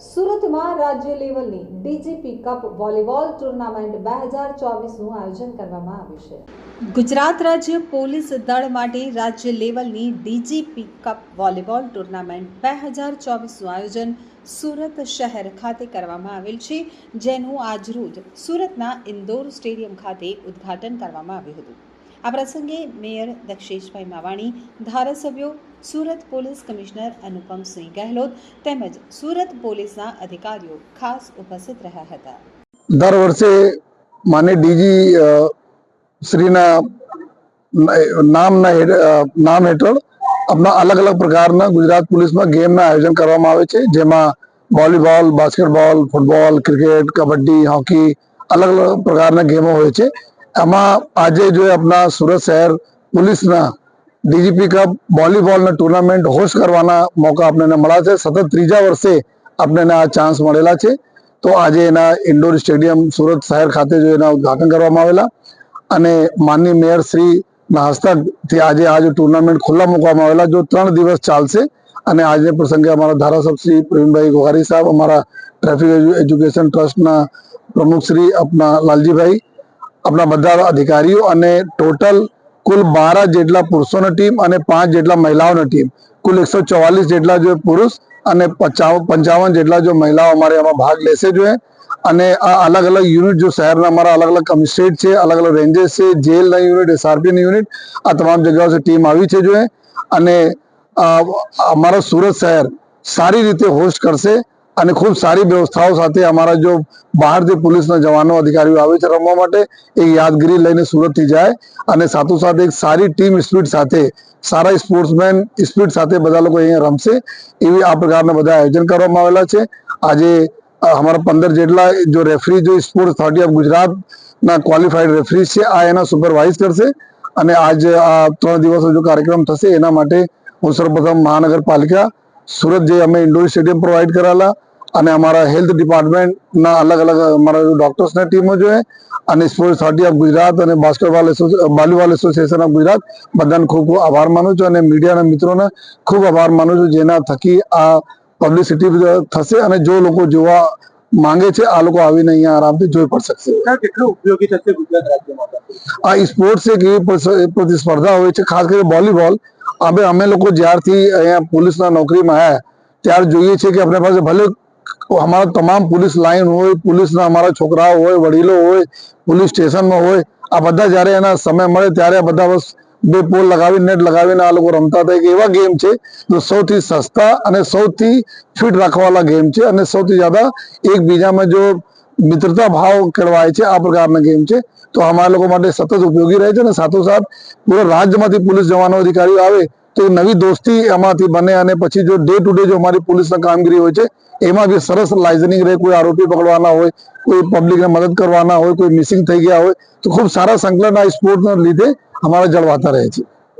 સુરતમાં રાજ્ય લેવલની ડીજીપી કપ વોલીબોલ ટુર્નામેન્ટ બે હજાર ચોવીસનું આયોજન કરવામાં આવ્યું છે. ગુજરાત રાજ્ય પોલીસ દળ માટે રાજ્ય લેવલની ડીજીપી કપ વોલીબોલ ટુર્નામેન્ટ બે હજાર ચોવીસનું આયોજન સુરત શહેર ખાતે કરવામાં આવેલ છે, જેનું આજરોજ સુરતના ઇન્દોર સ્ટેડિયમ ખાતે ઉદ્ઘાટન કરવામાં આવ્યું હતું. આ પ્રસંગે મેયર દક્ષેશભાઈ માવાણી, ધારાસભ્યો, સુરત પોલીસ કમિશનર અનુપમસિંહ ગહેલોત તેમજ સુરત પોલીસના અધિકારીઓ ખાસ ઉપસ્થિત રહ્યા હતા. દર વર્ષે માને ડીજી શ્રીના નામના નામ હેઠળ આપણા અલગ અલગ પ્રકારના ગુજરાત પોલીસમાં ગેમના આયોજન કરવામાં આવે છે. જેમાં volleyball, basketball, football, cricket, kabaddi, hockey અલગ અલગ પ્રકારના ગેમો હોય છે. એમાં આજે જો આપણા સુરત શહેર પોલીસના ડીજીપી કપ વોલીબોલના ટુર્નામેન્ટ હોસ્ટ કરવાના મોકા આપણને મળ્યા છે. સતત ત્રીજા વર્ષે આપણને આ ચાન્સ મળેલા છે. તો આજે એના ઇન્ડોર સ્ટેડિયમ સુરત શહેર ખાતે જો એના ઉદ્ઘાટન કરવામાં આવેલા અને માનની મેયર શ્રીના હસ્તકથી આજે આજે ટુર્નામેન્ટ ખુલ્લા મૂકવામાં આવેલા, જો ત્રણ દિવસ ચાલશે અને આજે પ્રસંગે અમારા ધારાસભ્ય શ્રી પ્રવીણભાઈ ગોહારી સાહેબ, અમારા ટ્રાફિક એજ્યુકેશન ટ્રસ્ટના પ્રમુખ શ્રી આપના લાલજીભાઈ આપણા બધા અધિકારીઓ અને ટોટલ કુલ બાર જેટલા પુરુષોની ટીમ અને પાંચ જેટલા મહિલાઓની ટીમ કુલ એકસો ચોવાલીસ જેટલા જો પુરુષ અને પચાવ- પંચાવન જેટલા જો મહિલાઓ અમારે એમાં ભાગ લેશે જોઈએ અને આ અલગ અલગ યુનિટ જો શહેરના અમારા અલગ અલગ કમિશનરેટ છે, અલગ અલગ રેન્જેસ છે, જેલના યુનિટ એસઆરપીની યુનિટ આ તમામ જગ્યાઓથી ટીમ આવી છે જોઈએ અને અમારો સુરત શહેર સારી રીતે હોસ્ટ કરશે અને ખૂબ સારી વ્યવસ્થાઓ સાથે અમારા જો બહારથી પોલીસના જવાનો અધિકારીઓ આવે છે રમવા માટે, એ યાદગીરી લઈને સુરતથી જાય અને સાથોસાથ એક સારી ટીમ સ્પીડ સાથે, સારા સ્પોર્ટ્સમેન સ્પીડ સાથે બધા લોકો અહીંયા રમશે, એવી આ પ્રકારના બધા આયોજન કરવામાં આવેલા છે. આજે અમારા પંદર જેટલા જો રેફરી જો સ્પોર્ટ્સ ઓથોરિટી ઓફ ગુજરાતના ક્વોલિફાઈડ રેફરી છે, આ એના સુપરવાઇઝ કરશે અને આજ આ ત્રણ દિવસનો જો કાર્યક્રમ થશે, એના માટે હું સર્વપ્રથમ મહાનગરપાલિકા સુરત જે અમે ઇન્ડોર સ્ટેડિયમ પ્રોવાઈડ કરાયેલા અને અમારા હેલ્થ ડિપાર્ટમેન્ટના અલગ અલગ અમારા ડોક્ટર્સના ટીમો જોઈએ અને સ્પોર્ટ્સ થર્ટી ઓફ ગુજરાત અને basketball volleyball association of Gujarat બધાને ખૂબ ખૂબ આભાર માનું છું અને મીડિયાના મિત્રોને ખૂબ આભાર માનું છું જેના થકી આ પબ્લિસિટી થશે અને જો લોકો જોવા માંગે છે આ લોકો આવીને અહીંયા આરામથી જોઈ પણ શકશે. કેટલું ઉપયોગી થશે ગુજરાત રાજ્યમાં? આ સ્પોર્ટ્સ એક એવી પ્રતિસ્પર્ધા હોય છે ખાસ કરીને વોલીબોલ હવે અમે લોકો જ્યારથી અહીંયા પોલીસના નોકરીમાં આવ્યા ત્યારે જોઈએ છીએ કે આપણી પાસે ભલે અમારા તમામ પોલીસ લાઈન હોય, પોલીસના અમારા છોકરાઓ હોય, વડીલો હોય, પોલીસ સ્ટેશનમાં હોય, આ બધા જ્યારે એના સમય મળે ત્યારે આ બધા બસ બે પોલ લગાવી નેટ લગાવીને આ લોકો રમતા હતા. એક એવા ગેમ છે જો સૌથી સસ્તા અને સૌથી ફિટ રાખવાવાળા ગેમ છે અને સૌથી જ્યાદા એકબીજામાં જો મિત્રતા ભાવ કેળવાય છે આ પ્રકારના ગેમ છે. તો અમારા લોકો માટે સતત ઉપયોગી રહે છે અને સાથોસાથ પૂરા રાજ્યમાંથી પોલીસ જવાનો અધિકારીઓ આવે તો નવી દોસ્તી એમાંથી બને અને પછી જો ડે ટુ ડે જો અમારી પોલીસના કામગીરી હોય છે, એમાં બી સરસ લાઇઝનિંગ રહે, કોઈ આરોપી પકડવાના હોય, કોઈ પબ્લિકને મદદ કરવાના હોય, કોઈ મિસિંગ થઈ ગયા હોય, તો ખૂબ સારા સંકલન આ સ્પોર્ટના લીધે અમારા જળવાતા રહે છે.